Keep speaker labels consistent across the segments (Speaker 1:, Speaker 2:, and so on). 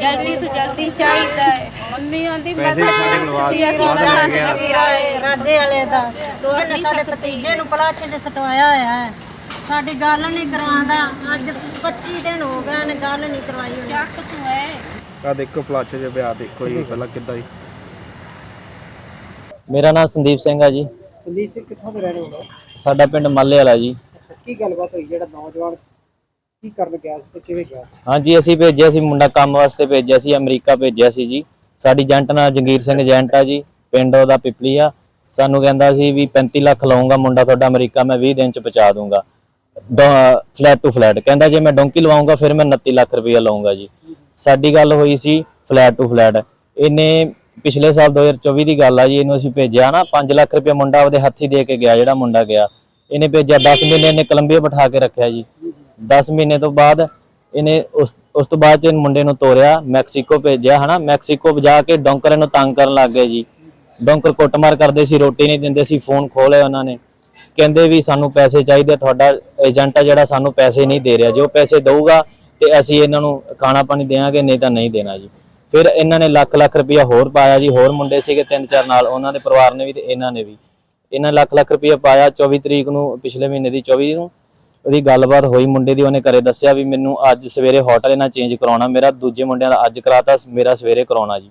Speaker 1: ਜਲਦੀ ਤੋਂ ਜਲਦੀ ਚਾਹੀਦਾ ਹੈ। ਮੰਮੀ ਆਂਦੀ ਮੈਂ
Speaker 2: ਪੈਸੇ ਸਾਡੇ ਕੋਲ ਆ
Speaker 1: ਅਸੀਂ ਅਸੀਂ
Speaker 2: ਵਾਅਦਾ ਲੈ ਗਿਆ
Speaker 3: ਰਾਏ ਰਾਜੇ ਵਾਲੇ ਦਾ। ਇਹਨੇ ਸਾਡੇ ਭਤੀਜੇ ਨੂੰ ਪਲਾਚੇ ਤੇ ਸਟਵਾਇਆ ਹੋਇਆ ਹੈ। ਸਾਡੀ ਗੱਲ ਨਹੀਂ ਕਰਾਉਂਦਾ। ਅੱਜ 25 ਦਿਨ ਹੋ ਗਏ ਨੇ ਗੱਲ ਨਹੀਂ ਕਰਵਾਈ ਉਹਨੇ
Speaker 1: ਚੱਕ ਤੂੰ ਹੈ
Speaker 2: ਆ ਦੇਖੋ ਪਲਾਛੇ ਜੇ ਵਿਆਹ ਦੇਖੋ ਜੀ ਪਹਿਲਾਂ ਕਿੱਦਾਂ ਜੀ।
Speaker 4: ਮੇਰਾ ਨਾਮ ਸੰਦੀਪ ਸਿੰਘ ਆ ਜੀ।
Speaker 5: ਸੰਦੀਪ ਸਿੰਘ ਕਿੱਥੋਂ ਦੇ ਰਹਿਣੇ ਹੋ?
Speaker 4: ਸਾਡਾ ਪਿੰਡ ਮਾਲੇ ਵਾਲਾ ਜੀ
Speaker 5: ਕੀ ਗੱਲਬਾਤ ਹੋਈ ਜਿਹੜਾ ਨੌਜਵਾਨ ਕੀ ਕਰਨ ਗਿਆ ਸੀ ਤੇ ਕਿਵੇਂ ਗਿਆ ਸੀ?
Speaker 4: ਹਾਂਜੀ, ਅਸੀਂ ਭੇਜਿਆ ਸੀ, ਮੁੰਡਾ ਕੰਮ ਵਾਸਤੇ ਭੇਜਿਆ ਸੀ, ਅਮਰੀਕਾ ਭੇਜਿਆ ਸੀ ਜੀ। ਸਾਡੀ ਏਜੰਟ ਨਾਲ ਜੰਗੀਰ ਸਿੰਘ ਏਜੰਟ ਆ ਜੀ, ਪਿੰਡ ਉਹਦਾ ਪਿਪਲੀ ਆ। ਸਾਨੂੰ ਕਹਿੰਦਾ ਸੀ ਵੀ 35 ਲੱਖ ਲਵਾਂਗਾ ਮੁੰਡਾ ਤੁਹਾਡਾ ਅਮਰੀਕਾ, ਮੈਂ 20 ਦਿਨ ਚ ਪਹੁੰਚਾ ਦੂੰਗਾ ਫਲੈਟ ਟੂ ਫਲੈਟ। ਕਹਿੰਦਾ ਜੇ ਮੈਂ ਡੋਂਕੀ ਲਵਾਉਂਗਾ, ਫਿਰ ਮੈਂ 29 ਲੱਖ ਰੁਪਇਆ ਲਵਾਂਗਾ ਜੀ। ਸਾਡੀ ਗੱਲ ਹੋਈ ਸੀ ਫਲੈਟ ਟੂ ਫਲੈਟ। ਇਹਨੇ ਪਿਛਲੇ ਸਾਲ 2024 ਦੀ ਗੱਲ ਆ ਜੀ, ਇਹਨੂੰ ਅਸੀਂ ਭੇਜਿਆ ਨਾ 5 ਲੱਖ ਰੁਪਇਆ ਮੁੰਡਾ ਉਹਦੇ ਹੱਥੀ ਦੇ ਕੇ ਗਿਆ, ਜਿਹੜਾ ਮੁੰਡਾ ਗਿਆ। ਇਹਨੇ ਭੇਜਿਆ 10 ਮਹੀਨੇ ਇਹਨੇ ਕੋਲੰਬੀਆ ਬਿਠਾ ਕੇ ਰੱਖਿਆ ਜੀ। 10 ਮਹੀਨੇ ਤੋਂ ਬਾਅਦ ਇਹਨੇ ਉਸ ਉਸ ਤੋਂ ਬਾਅਦ ਚ ਇਹ ਮੁੰਡੇ ਨੂੰ ਤੋਰਿਆ, ਮੈਕਸੀਕੋ ਭੇਜਿਆ, ਹਨਾ? ਮੈਕਸੀਕੋ ਜਾ ਕੇ ਡੌਂਕਰ ਇਹਨੂੰ ਤੰਗ ਕਰਨ ਲੱਗ ਗਏ ਜੀ। ਡੌਂਕਰ ਕੁੱਟਮਾਰ ਕਰਦੇ ਸੀ, ਰੋਟੀ ਨਹੀਂ ਦਿੰਦੇ ਸੀ, ਫੋਨ ਖੋਲੇ ਉਹਨਾਂ ਨੇ। ਕਹਿੰਦੇ ਵੀ ਸਾਨੂੰ ਪੈਸੇ ਚਾਹੀਦੇ, ਤੁਹਾਡਾ ਏਜੰਟ ਆ ਜਿਹੜਾ ਸਾਨੂੰ ਪੈਸੇ ਨਹੀਂ ਦੇ ਰਿਹਾ। ਜੋ ਪੈਸੇ ਦਊਗਾ ਤੇ ਅਸੀਂ ਇਹਨਾਂ ਨੂੰ ਖਾਣਾ ਪਾਣੀ ਦੇਵਾਂਗੇ, ਨਹੀਂ ਤਾਂ ਨਹੀਂ ਦੇਣਾ ਜੀ। ਫਿਰ ਇਹਨਾਂ ਨੇ ਲੱਖ ਲੱਖ ਰੁਪਇਆ ਹੋਰ ਪਾਇਆ ਜੀ, ਹੋਰ ਮੁੰਡੇ ਸੀਗੇ ਤਿੰਨ ਚਾਰ ਨਾਲ, ਉਹਨਾਂ ਦੇ ਪਰਿਵਾਰ ਨੇ ਵੀ ਤੇ ਇਹਨਾਂ ਨੇ ਵੀ। ਇਹਨਾਂ ਲੱਖ ਲੱਖ ਰੁਪਇਆ ਪਾਇਆ 24 ਤਰੀਕ ਨੂੰ, ਪਿਛਲੇ ਮਹੀਨੇ ਦੀ 24 ਨੂੰ। ਉਹਦੀ ਗੱਲਬਾਤ ਹੋਈ, ਮੁੰਡੇ ਦੀ ਉਹਨੇ ਘਰੇ ਦੱਸਿਆ ਵੀ ਮੈਨੂੰ ਅੱਜ ਸਵੇਰੇ ਹੋਟਲ ਇਹਨਾਂ ਚੇਂਜ ਕਰਾਉਣਾ, ਮੇਰਾ ਦੂਜੇ ਮੁੰਡਿਆਂ ਦਾ ਅੱਜ ਕਰਾਤਾ, ਮੇਰਾ ਸਵੇਰੇ ਕਰਾਉਣਾ ਜੀ।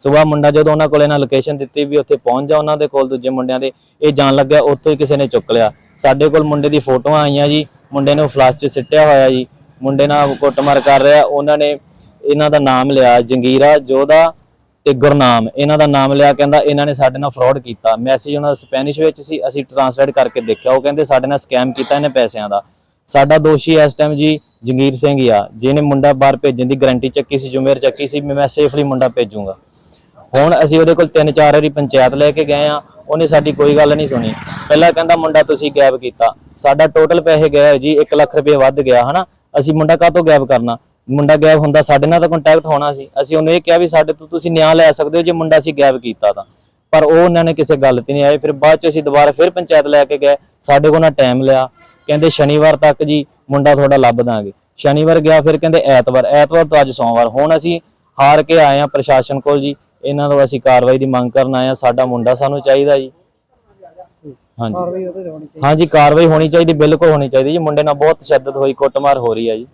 Speaker 4: ਸਵੇਰ ਮੁੰਡਾ ਜਦੋਂ ਉਹਨਾਂ ਕੋਲ ਇਹਨਾਂ ਲੋਕੇਸ਼ਨ ਦਿੱਤੀ ਵੀ ਉੱਥੇ ਪਹੁੰਚ ਜਾ ਉਹਨਾਂ ਦੇ ਕੋਲ ਦੂਜੇ ਮੁੰਡਿਆਂ ਦੇ, ਇਹ ਜਾਣ ਲੱਗਿਆ ਉੱਥੋਂ ਹੀ ਕਿਸੇ ਨੇ ਚੁੱਕ ਲਿਆ। ਸਾਡੇ ਕੋਲ ਮੁੰਡੇ ਦੀ ਫੋਟੋਆਂ ਆਈਆਂ ਜੀ, ਮੁੰਡੇ ਨੂੰ ਫਲਾਸ਼ 'ਚ ਸਿੱਟਿਆ ਹੋਇਆ ਜੀ। ਮੁੰਡੇ ਨਾਲ ਕੁੱਟਮਾਰ ਕਰ ਰਿਹਾ, ਉਹਨਾਂ ਨੇ ਇਹਨਾਂ ਦਾ ਨਾਮ ਲਿਆ ਜੰਗੀਰਾ ਜੋਧਾ ਤੇ ਗੁਰਨਾਮ। ਇਹਨਾਂ ਦਾ ਨਾਮ ਲਿਆ, ਕਹਿੰਦਾ ਇਹਨਾਂ ਨੇ ਸਾਡੇ ਨਾਲ ਫਰਾਡ ਕੀਤਾ। ਮੈਸੇਜ ਉਹਨਾਂ ਦਾ ਸਪੈਨਿਸ਼ ਵਿੱਚ ਸੀ, ਅਸੀਂ ਟ੍ਰਾਂਸਲੇਟ ਕਰਕੇ ਦੇਖਿਆ। ਉਹ ਕਹਿੰਦੇ ਸਾਡੇ ਨਾਲ ਸਕੈਮ ਕੀਤਾ ਇਹਨੇ ਪੈਸਿਆਂ ਦਾ। ਸਾਡਾ ਦੋਸ਼ੀ ਇਸ ਟਾਈਮ ਜੀ ਜੰਗੀਰ ਸਿੰਘ ਹੀ ਆ, ਜਿਹਨੇ ਮੁੰਡਾ ਬਾਹਰ ਭੇਜਣ ਦੀ ਗਾਰੰਟੀ ਚੱਕੀ ਸੀ ਜ਼ਿੰਮੇਵਾਰ ਚੱਕੀ ਸੀ, ਮੈਂ ਸੇਫਲੀ ਮੁੰਡਾ ਭੇਜੂੰਗਾ। ਹੁਣ ਅਸੀਂ ਉਹਦੇ ਕੋਲ ਤਿੰਨ ਚਾਰ ਵਾਰੀ ਪੰਚਾਇਤ ਲੈ ਕੇ ਗਏ ਆ, ਉਹਨੇ ਸਾਡੀ ਕੋਈ ਗੱਲ ਨਹੀਂ ਸੁਣੀ। ਪਹਿਲਾਂ ਕਹਿੰਦਾ ਮੁੰਡਾ ਤੁਸੀਂ ਗਾਇਬ ਕੀਤਾ। ਸਾਡਾ ਟੋਟਲ ਪੈਸੇ ਗਏ ਜੀ 1 ਲੱਖ ਰੁਪਏ ਵੱਧ ਗਿਆ, ਹਨਾ? ਅਸੀਂ ਮੁੰਡਾ ਕਾਹ ਤੋਂ ਗਾਇਬ ਕਰਨਾ? ਮੁੰਡਾ ਗਾਇਬ ਹੁੰਦਾ, ਸਾਡੇ ਨਾਲ ਤਾਂ ਕੰਟੈਕਟ ਹੋਣਾ ਸੀ। ਅਸੀਂ ਉਹਨੂੰ ਇਹ ਕਿਹਾ ਵੀ ਸਾਡੇ ਤੋਂ ਤੁਸੀਂ ਨਿਆਂ ਲੈ ਸਕਦੇ ਹੋ, ਜੇ ਮੁੰਡਾ ਅਸੀਂ ਗਾਇਬ ਕੀਤਾ ਤਾਂ। ਪਰ ਉਹ ਉਹਨਾਂ ਨੇ ਕਿਸੇ ਗੱਲ ਤੇ ਨਹੀਂ ਆਏ। ਫਿਰ ਬਾਅਦ ਚ ਅਸੀਂ ਦੁਬਾਰਾ ਫਿਰ ਪੰਚਾਇਤ ਲੈ ਕੇ ਗਏ। ਸਾਡੇ ਕੋਲ ਨਾ ਟਾਈਮ ਲਿਆ। ਕਹਿੰਦੇ ਸ਼ਨੀਵਾਰ ਤੱਕ ਜੀ ਮੁੰਡਾ ਤੁਹਾਡਾ ਲੱਭ ਦਾਂਗੇ। ਸ਼ਨੀਵਾਰ ਗਿਆ ਫਿਰ ਕਹਿੰਦੇ ਐਤਵਾਰ। ਐਤਵਾਰ ਤੋਂ ਅੱਜ ਸੋਮਵਾਰ। ਹੁਣ ਅਸੀਂ ਹਾਰ ਕੇ ਆਏ ਆ ਪ੍ਰਸ਼ਾਸਨ ਕੋਲ ਜੀ। ਇਹਨਾਂ ਤੋਂ ਅਸੀਂ ਕਾਰਵਾਈ ਦੀ ਮੰਗ ਕਰਨ ਆਏ ਆ ਸਾਡਾ ਮੁੰਡਾ ਸਾਨੂੰ ਚਾਹੀਦਾ ਜੀ। ਹਾਂਜੀ।
Speaker 5: ਕਾਰਵਾਈ ਉਹਦੇ ਤੇ ਹੋਣੀ ਚਾਹੀਦੀ।
Speaker 4: ਹਾਂਜੀ ਕਾਰਵਾਈ ਹੋਣੀ ਚਾਹੀਦੀ ਬਿਲਕੁਲ ਹੋਣੀ ਚਾਹੀਦੀ ਜੀ। ਮੁੰਡੇ ਨਾਲ ਬਹੁਤ ਤਸ਼ੱਦਦ ਹੋਈ ਕੁੱਟਮਾਰ ਹੋ ਰਹੀ ਹੈ ਜੀ।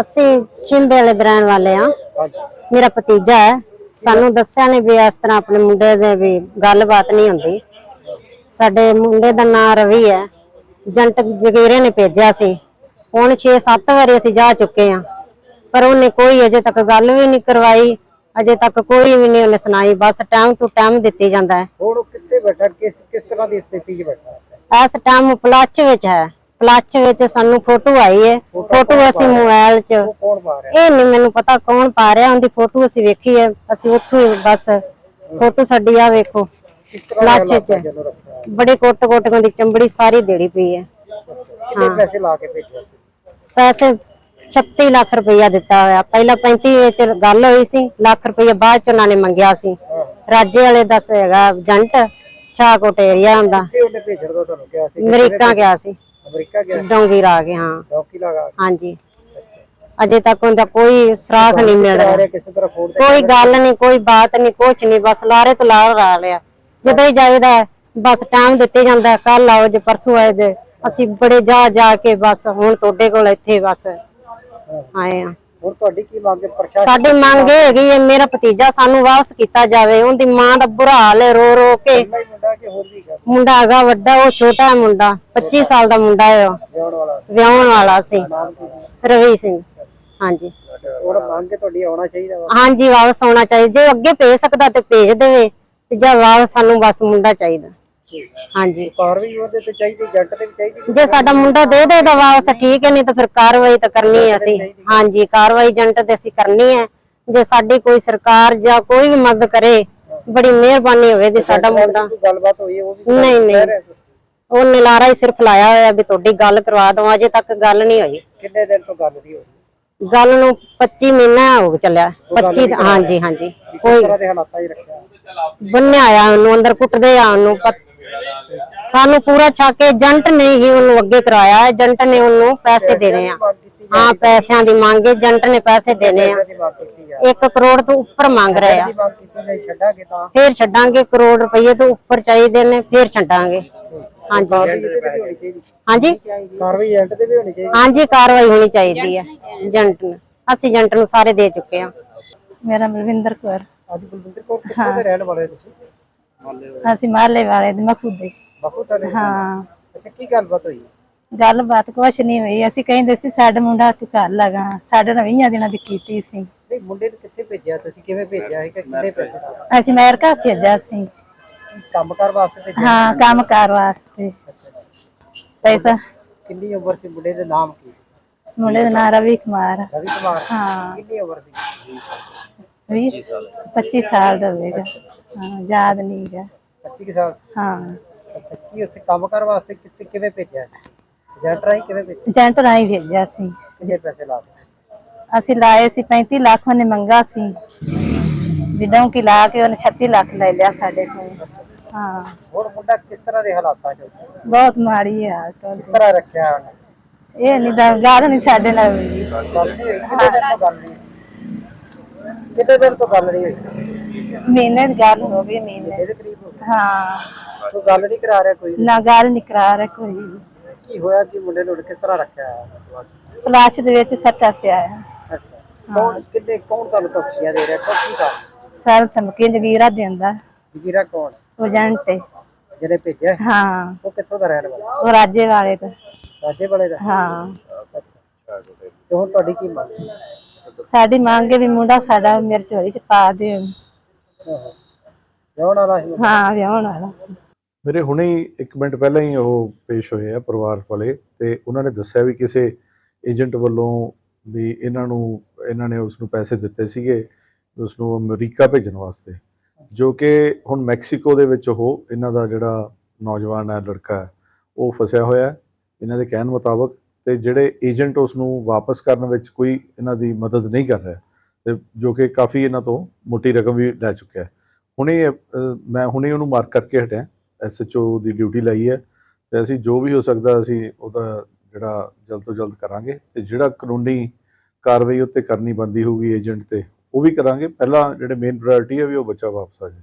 Speaker 3: ਅਸੀਂ ਚਿੰਬੇ ਵਾਲੇ ਦੇ ਰਹਿਣ ਵਾਲੇ ਆ ਮੇਰਾ ਭਤੀਜਾ ਹੈ। ਸਾਨੂੰ ਦੱਸਿਆ ਨੇ ਵੀ ਇਸ ਤਰ੍ਹਾਂ ਆਪਣੇ ਮੁੰਡੇ ਦੇ ਵੀ ਗੱਲਬਾਤ ਨਹੀਂ ਹੁੰਦੀ। ਸਾਡੇ ਮੁੰਡੇ ਦਾ ਨਾਂ ਰਵੀ ਹੈ। ਜੰਟ ਜਗੀਰੇ ਨੇ ਭੇਜਿਆ ਸੀ। ਹੁਣ 6-7 ਵਾਰੀ ਅਸੀਂ ਜਾ ਚੁੱਕੇ ਆ ਪਰ ਉਹਨੇ ਕੋਈ ਅਜੇ ਤੱਕ ਗੱਲ ਵੀ ਨਹੀਂ ਕਰਵਾਈ। ਅਜੇ ਤੱਕ ਕੋਈ ਵੀ ਨਹੀਂ ਉਹਨੇ ਸੁਣਾਈ। ਬਸ ਟਾਈਮ ਤੋਂ ਟਾਈਮ ਦਿੱਤੀ ਜਾਂਦਾ ਹੈ।
Speaker 5: ਹੁਣ ਉਹ ਕਿੱਥੇ ਬੈਠਾ? ਕਿਸ ਕਿਸ ਤਰ੍ਹਾਂ ਦੀ ਸਥਿਤੀ 'ਚ ਬੈਠਾ? ਹੈ?
Speaker 3: ਇਸ ਟਾਈਮ ਪਲਾਚ ਵਿੱਚ ਹੈ। ਪਲਾਚ ਵਿੱਚ ਸਾਨੂੰ ਫੋਟੋ ਆਈ ਹੈ। ਫੋਟੋ ਅਸੀਂ ਮੋਬਾਈਲ 'ਚ। ਇਹ ਨਹੀਂ ਮੈਨੂੰ ਪਤਾ ਕੌਣ ਪਾ ਰਿਹਾ ਉਹਦੀ ਫੋਟੋ ਅਸੀਂ ਵੇਖੀ ਹੈ। ਅਸੀਂ ਉੱਥੋਂ ਹੀ ਬਸ ਫੋਟੋ ਸਾਡੀ ਆ ਵੇਖੋ।
Speaker 5: ਹਾਲਾਤਾਂ 'ਚ?
Speaker 3: ਬੜੇ ਕੋਟ ਕੋਟੀਆਂ ਦੀ ਚੰਬੜੀ ਸਾਰੀ ਦੇੜੀ ਪਈ ਹੈ।
Speaker 5: ਕਿੰਨੇ ਪੈਸੇ ਲਾ ਕੇ ਭੇਜਿਆ ਸੀ
Speaker 3: ਪੈਸੇ 36 ਲੱਖ ਰੁਪਇਆ ਦਿੱਤਾ ਹੋਇਆ। ਪਹਿਲਾਂ 35 ਵਿੱਚ ਗੱਲ ਹੋਈ ਸੀ ਲੱਖ ਰੁਪਇਆ ਬਾਅਦ ਚ ਉਹਨਾਂ ਨੇ ਮੰਗਿਆ ਸੀ। ਰਾਜੇ ਵਾਲੇ ਦੱਸ ਹੈਗਾ ਜੰਟ ਛਾਕੋਟ ਏਰੀਆ ਹੁੰਦਾ।
Speaker 5: ਕਿ ਉਹਨੇ ਭੇਜਣ ਦਾ ਤੁਹਾਨੂੰ ਕਿਹਾ ਸੀ?
Speaker 3: ਅਮਰੀਕਾ ਗਿਆ ਸੀ।
Speaker 5: ਅਮਰੀਕਾ ਗਿਆ
Speaker 3: ਕੇ ਹਾਂ।
Speaker 5: ਡੌਕੀ ਲਗਾ
Speaker 3: ਹਾਂਜੀ। ਅਜੇ ਤੱਕ ਉਹਦਾ ਕੋਈ ਸਰਾਖ ਨਹੀਂ ਮਿਲ ਰਿਹਾ।
Speaker 5: ਰਿਹਾ ਕਿਸੇ ਤਰ੍ਹਾਂ ਫੋਨ ਤੇ
Speaker 3: ਕੋਈ ਗੱਲ ਨਹੀਂ ਕੋਈ ਬਾਤ ਨਹੀਂ ਕੁਛ ਨਹੀਂ ਬਸ ਲਾਰੇ ਤੋਂ ਲਾਰ ਲਾ ਲਿਆ। ਜਦੋਂ ਹੀ ਜਾਈਦਾ ਹੈ, ਬਸ ਟਾਈਮ ਦਿੱਤੇ ਜਾਂਦਾ ਕੱਲ ਆਓ ਜੇ ਪਰਸੋਂ ਆਏ ਜੇ ਅਸੀਂ ਬੜੇ ਜਾ ਜਾ ਕੇ ਬਸ ਹੁਣ ਤੁਹਾਡੇ ਕੋਲ ਇੱਥੇ ਬਸ ਆਏ ਆ
Speaker 5: ਹੁਣ ਤੁਹਾਡੀ ਕੀ ਮੰਗ ਹੈ? ਪ੍ਰਸ਼ਾਸਨ
Speaker 3: ਸਾਡੀ ਮੰਗ ਇਹ ਹੈਗੀ ਹੈ ਮੇਰਾ ਭਤੀਜਾ ਸਾਨੂੰ ਵਾਪਸ ਕੀਤਾ ਜਾਵੇ ਉਹਦੀ ਮਾਂ ਦਾ ਬੁਰਾ ਹਾਲ ਹੈ ਰੋ ਰੋ ਕੇ।
Speaker 5: ਮੁੰਡਾ ਕਿ ਹੋਰ ਵੀ ਹੈਗਾ?
Speaker 3: ਮੁੰਡਾ ਹੈਗਾ ਵੱਡਾ ਉਹ ਛੋਟਾ ਹੈ ਮੁੰਡਾ 25 ਸਾਲ ਦਾ ਮੁੰਡਾ ਹੈ ਉਹ।
Speaker 5: ਵਿਆਹਣ ਵਾਲਾ।
Speaker 3: ਵਿਆਹਣ ਵਾਲਾ ਸੀ? ਰਵੀ ਸਿੰਘ ਹਾਂਜੀ।
Speaker 5: ਹੁਣ ਮੰਗ ਹੈ ਤੁਹਾਡੀ ਆਉਣਾ ਚਾਹੀਦਾ ਵਾ?
Speaker 3: ਹਾਂਜੀ ਵਾਪਸ ਆਉਣਾ ਚਾਹੀਦਾ। ਜੇ ਅੱਗੇ ਭੇਜ ਸਕਦਾ ਤੇ ਭੇਜ ਦੇਵੇ ਤੇ ਜਾਂ ਵਾਪਸ ਸਾਨੂੰ ਬਸ ਮੁੰਡਾ ਚਾਹੀਦਾ। ਹਾਂਜੀ।
Speaker 5: ਕਾਰਵਾਈ ਉਹਦੇ ਤੇ ਚਾਹੀਦੀ ਜੱਟ ਤੇ ਵੀ ਚਾਹੀਦੀ
Speaker 3: ਜੇ ਸਾਡਾ ਮੁੰਡਾ ਦੇ ਦੇ ਤਾਂ ਵਾਪਸ ਠੀਕ ਹੈ ਨਹੀਂ ਤਾਂ ਫਿਰ ਕਾਰਵਾਈ ਤਾਂ ਕਰਨੀ ਹੈ ਅਸੀਂ। ਹਾਂਜੀ ਕਾਰਵਾਈ ਏਜੰਟ ਤੇ ਅਸੀਂ ਕਰਨੀ ਹੈ। ਜੇ ਸਾਡੀ ਕੋਈ ਸਰਕਾਰ ਜਾਂ ਕੋਈ ਵੀ ਮਦਦ ਕਰੇ ਬੜੀ ਮਿਹਰਬਾਨੀ ਹੋਵੇ ਤੇ ਸਾਡਾ ਮੁੰਡਾ।
Speaker 5: ਗੱਲਬਾਤ ਹੋਈ ਉਹ ਵੀ
Speaker 3: ਨਹੀਂ ਨਹੀਂ। ਉਹ ਨਿਲਾਰਾ ਹੀ ਸਿਰਫ ਲਾਇਆ ਹੋਇਆ ਵੀ ਤੁਹਾਡੀ ਗੱਲ ਕਰਵਾ ਦਵਾਂ ਅਜੇ ਤੱਕ ਗੱਲ ਨਹੀਂ ਹੋਈ।
Speaker 5: ਕਿੰਨੇ ਦਿਨ ਤੋਂ ਗੱਲ ਦੀ ਹੋਈ?
Speaker 3: ਗੱਲ ਨੂੰ 25 ਮਹੀਨਾ ਹੋ ਚੱਲਿਆ। 25 ਦਾ- ਹਾਂਜੀ ਹਾਂਜੀ। ਕੋਈ
Speaker 5: ਦੇ
Speaker 3: ਬੰਨਿਆ ਆ ਉਹਨੂੰ ਅੰਦਰ ਕੁੱਟਦੇ ਆ ਉਹਨੂੰ ਸਾਨੂੰ ਪੂਰਾ ਛੱਕ ਕੇ ਏਜੰਟ ਨੇ ਹੀ ਉਹਨੂੰ ਅੱਗੇ ਕਰਾਇਆ। ਏਜੰਟ ਨੇ ਉਹਨੂੰ ਪੈਸੇ ਦੇਣੇ ਆ। ਹਾਂ ਪੈਸਿਆਂ ਦੀ ਮੰਗ ਏਜੰਟ ਨੇ ਪੈਸੇ ਦੇਣੇ ਆ।
Speaker 5: ਦੀ ਮੰਗ ਕੀਤੀ ਜਾ
Speaker 3: 1 ਕਰੋੜ ਤੋਂ ਉੱਪਰ ਮੰਗ ਰਹੇ ਆ। ਫੇਰ ਛੱਡਾਂਗੇ। ਕਰੋੜ ਰੁਪਏ ਤੋਂ ਉੱਪਰ ਚਾਹੀਦੇ ਨੇ ਫੇਰ ਛੱਡਾਂਗੇ। ਹਾਂਜੀ। ਹਾਂਜੀ?
Speaker 5: ਕਾਰਵਾਈ ਏਜੰਟ ਤੇ ਵੀ ਹੋਣੀ ਚਾਹੀਦੀ।
Speaker 3: ਹਾਂਜੀ ਕਾਰਵਾਈ ਹੋਣੀ ਚਾਹੀਦੀ ਹੈ। ਏਜੰਟ ਨੂੰ। ਅਸੀਂ ਏਜੰਟ ਨੂੰ ਸਾਰੇ ਦੇ ਚੁੱਕੇ ਆ।
Speaker 1: ਮੇਰਾ ਮਲਵਿੰਦਰ ਕੌਰ।
Speaker 5: ਅੱਜ ਬਲਵਿੰਦਰ ਕੌਰ ਕਿੱਥੋਂ ਦੇ ਰਹਿਣ ਵਾਲੇ ਤੁਸੀਂ?
Speaker 1: ਅਸੀਂ ਮਾਲੇ ਵਾਲੇ ਦੇ। ਮਖੂਦੇ
Speaker 5: ਬਾਪੂ ਤੁਹਾਡੇ
Speaker 1: ਹਾਂ।
Speaker 5: ਅੱਛਾ ਕੀ ਗੱਲਬਾਤ ਹੋਈ?
Speaker 1: ਗੱਲਬਾਤ ਕੁਛ ਨਹੀਂ ਹੋਈ। ਅਸੀਂ ਕਹਿੰਦੇ ਸੀ ਸਾਡਾ ਮੁੰਡਾ ਤੂੰ ਘਰ ਲਗਾ ਸਾਡੇ 20 ਦਿਨਾਂ ਦੀ ਕੀਤੀ ਸੀ।
Speaker 5: ਨਹੀਂ ਮੁੰਡੇ ਨੂੰ ਕਿੱਥੇ ਭੇਜਿਆ? ਤੁਸੀਂ ਕਿਵੇਂ ਭੇਜਿਆ ਹੈ ਕਿ ਕਿੰਨੇ ਪੈਸੇ ਦਿੱਤੇ?
Speaker 1: ਅਸੀਂ ਅਮਰੀਕਾ ਭੇਜਿਆ ਸੀ।
Speaker 5: ਕੀ ਕੰਮਕਾਰ ਵਾਸਤੇ ਭੇਜਿਆ
Speaker 1: ਹਾਂ ਕੰਮ ਕਾਰ ਵਾਸਤੇ ਪੈਸਾ।
Speaker 5: ਕਿੰਨੀ ਉਮਰ ਸੀ ਮੁੰਡੇ ਦੇ? ਨਾਮ ਕੀ?
Speaker 1: ਮੁੰਡੇ ਦਾ ਨਾਂ ਰਵੀ ਕੁਮਾਰ।
Speaker 5: ਰਵੀ ਕੁਮਾਰ।
Speaker 1: ਹਾਂ।
Speaker 5: ਕਿੰਨੀ ਉਮਰ ਸੀ?
Speaker 1: 20 25 ਸਾਲ ਦਾ ਹੋਵੇਗਾ ਹਾਂ ਯਾਦ ਨਹੀਂ ਗਾ
Speaker 5: 25 ਕੁ ਸਾਲ ਸੀ?
Speaker 1: ਹਾਂ।
Speaker 5: ਅੱਛਾ ਕੀ ਉੱਥੇ ਕੰਮਕਾਰ ਵਾਸਤੇ ਕਿੱਥੇ ਕਿਵੇਂ ਭੇਜਿਆ? ਏਜੰਟ ਰਾਹੀਂ ਕਿਵੇਂ ਭੇਜਿਆ?
Speaker 1: ਏਜੰਟ ਰਾਹੀਂ ਭੇਜਿਆ ਸੀ
Speaker 5: ਕਿੰਨੇ ਪੈਸੇ ਲਾ ਦਿੱਤੇ?
Speaker 1: ਅਸੀਂ ਲਾਏ ਸੀ 35 ਲੱਖ ਉਹਨੇ ਮੰਗਾ ਸੀ। ਵਿਦੋਂ ਕੀ ਲਾ ਕੇ ਉਹਨੇ 36 ਲੱਖ ਲੈ ਲਿਆ ਸਾਡੇ ਕੋਲ। ਹਾਂ।
Speaker 5: ਹੁਣ ਮੁੰਡਾ ਕਿਸ ਤਰ੍ਹਾਂ ਦੇ ਹਾਲਾਤਾਂ 'ਚ ਹੈ?
Speaker 1: ਬਹੁਤ ਮਾੜੀ ਹੈ ਹਾਲਤ ਉਹਦੀ।
Speaker 5: ਕਿਸ ਤਰ੍ਹਾਂ ਰੱਖਿਆ ਉਹਨੇ?
Speaker 1: ਇਹ ਨਹੀਂ ਤਾਂ ਗੱਲ ਨਹੀਂ ਸਾਡੇ ਨਾਲ ਹੋਈ।
Speaker 5: ਗੱਲ ਨਹੀਂ ਹੋਈ। ਕਿੰਨੇ ਦਿਨ ਤੋਂ ਗੱਲ ਨਹੀਂ ਕਿੰਨੇ ਦਿਨ ਤੋਂ ਗੱਲ ਨਹੀਂ ਹੋਈ?
Speaker 1: ਮਹੀਨੇ ਦੀ ਗੱਲ ਹੋ ਗਈ ਮਹੀਨੇ
Speaker 5: ਇਹਦੇ ਕਰੀਬ ਹੋ ਗਈ?
Speaker 1: ਹਾਂ।
Speaker 5: ਕੋਈ ਗੱਲ ਨਹੀਂ ਕਰਾ ਰਿਹਾ ਕੋਈ?
Speaker 1: ਨਾ ਗੱਲ ਨਹੀਂ ਕਰਾ ਰਿਹਾ ਕੋਈ
Speaker 5: ਕੀ ਹੋਇਆ? ਕਿ ਮੁੰਡੇ ਨੂੰ ਕਿਸ ਤਰ੍ਹਾਂ ਰੱਖਿਆ ਹੈ?
Speaker 1: ਕਲਾਸ਼ ਦੇ ਵਿੱਚ ਸੱਟਾ ਪਿਆ ਹੈ।
Speaker 5: ਅੱਛਾ। ਕੌਣ ਕਿੰਨੇ ਕੌਣ ਤੁਹਾਨੂੰ ਧਮਕੀਆਂ ਦੇ ਰਿਹਾ? ਕੀ ਕਰ
Speaker 1: ਸਰ ਧਮਕੀ ਜਗੀਰਾ ਦਿੰਦਾ।
Speaker 5: ਜਗੀਰਾ ਕੌਣ?
Speaker 1: ਉਹ ਏਜੰਟ ਹੈ।
Speaker 5: ਜਿਹਨੇ ਭੇਜਿਆ
Speaker 1: ਹਾਂ?
Speaker 5: ਉਹ ਕਿੱਥੋਂ ਦਾ ਰਹਿਣ ਵਾਲਾ?
Speaker 1: ਉਹ ਰਾਜੇ ਵਾਲੇ ਦਾ
Speaker 5: ਰਾਜੇ ਵਾਲੇ ਦਾ?
Speaker 1: ਹਾਂ।
Speaker 5: ਅੱਛਾ। ਤੇ ਹੁਣ ਤੁਹਾਡੀ ਕੀ ਮੰਗ? ਹੈ?
Speaker 1: ਸਾਡੀ ਮੰਗ ਹੈ ਵੀ ਮੁੰਡਾ ਸਾਡਾ ਮੇਰੇ ਝੋਲੀ ਚ ਪਾ ਦੇ।
Speaker 5: ਹਾਂ ਵਿਆਹਣ ਵਾਲਾ ਸੀ
Speaker 1: ਹਾਂ ਵਿਆਹਣ ਵਾਲਾ ਸੀ।
Speaker 6: ਮੇਰੇ ਹੁਣੇ ਹੀ ਇੱਕ ਮਿੰਟ ਪਹਿਲਾਂ ਹੀ ਉਹ ਪੇਸ਼ ਹੋਏ ਆ ਪਰਿਵਾਰ ਵਾਲੇ ਤੇ ਉਹਨਾਂ ਨੇ ਦੱਸਿਆ ਵੀ ਕਿਸੇ ਏਜੰਟ ਵੱਲੋਂ ਵੀ ਇਹਨਾਂ ਨੂੰ ਇਹਨਾਂ ਨੇ ਉਸ ਨੂੰ ਪੈਸੇ ਦਿੱਤੇ ਸੀਗੇ ਉਸ ਨੂੰ ਅਮਰੀਕਾ ਭੇਜਣ ਵਾਸਤੇ। ਜੋ ਕਿ ਹੁਣ ਮੈਕਸੀਕੋ ਦੇ ਵਿੱਚ ਉਹ ਇਹਨਾਂ ਦਾ ਜਿਹੜਾ ਨੌਜਵਾਨ ਹੈ ਲੜਕਾ ਉਹ ਫਸਿਆ ਹੋਇਆ ਹੈ। ਇਹਨਾਂ ਦੇ ਕਹਿਣ ਮੁਤਾਬਕ ਤੇ ਜਿਹੜੇ ਏਜੰਟ ਉਸ ਨੂੰ ਵਾਪਸ ਕਰਨ ਵਿੱਚ ਕੋਈ ਇਹਨਾਂ ਦੀ ਮਦਦ ਨਹੀਂ ਕਰ ਰਿਹਾ, ਤੇ ਜੋ ਕਿ ਕਾਫੀ ਇਹਨਾਂ ਤੋਂ ਮੋਟੀ ਰਕਮ ਵੀ ਲੈ ਚੁੱਕਿਆ ਹੈ। ਹੁਣੇ ਮੈਂ ਹੁਣੇ ਉਹਨੂੰ ਮਾਰਕ ਕਰਕੇ ਹਟਿਆ ਐਸਐਚਓ ਦੀ ਡਿਊਟੀ ਲਈ ਹੈ, ਤੇ ਅਸੀਂ ਜੋ ਵੀ ਹੋ ਸਕਦਾ ਅਸੀਂ ਉਹਦਾ ਜਿਹੜਾ ਜਲਦ ਤੋਂ ਜਲਦ ਕਰਾਂਗੇ, ਤੇ ਜਿਹੜਾ ਕਾਨੂੰਨੀ ਕਾਰਵਾਈ ਉੱਤੇ ਕਰਨੀ ਬੰਦੀ ਹੋਊਗੀ ਏਜੰਟ ਤੇ, ਉਹ ਵੀ ਕਰਾਂਗੇ। ਪਹਿਲਾਂ ਜਿਹੜੇ ਮੇਨ ਪ੍ਰਾਇੋਰਟੀ ਹੈ ਵੀ ਉਹ ਬੱਚਾ ਵਾਪਸ ਆ ਜਾਵੇ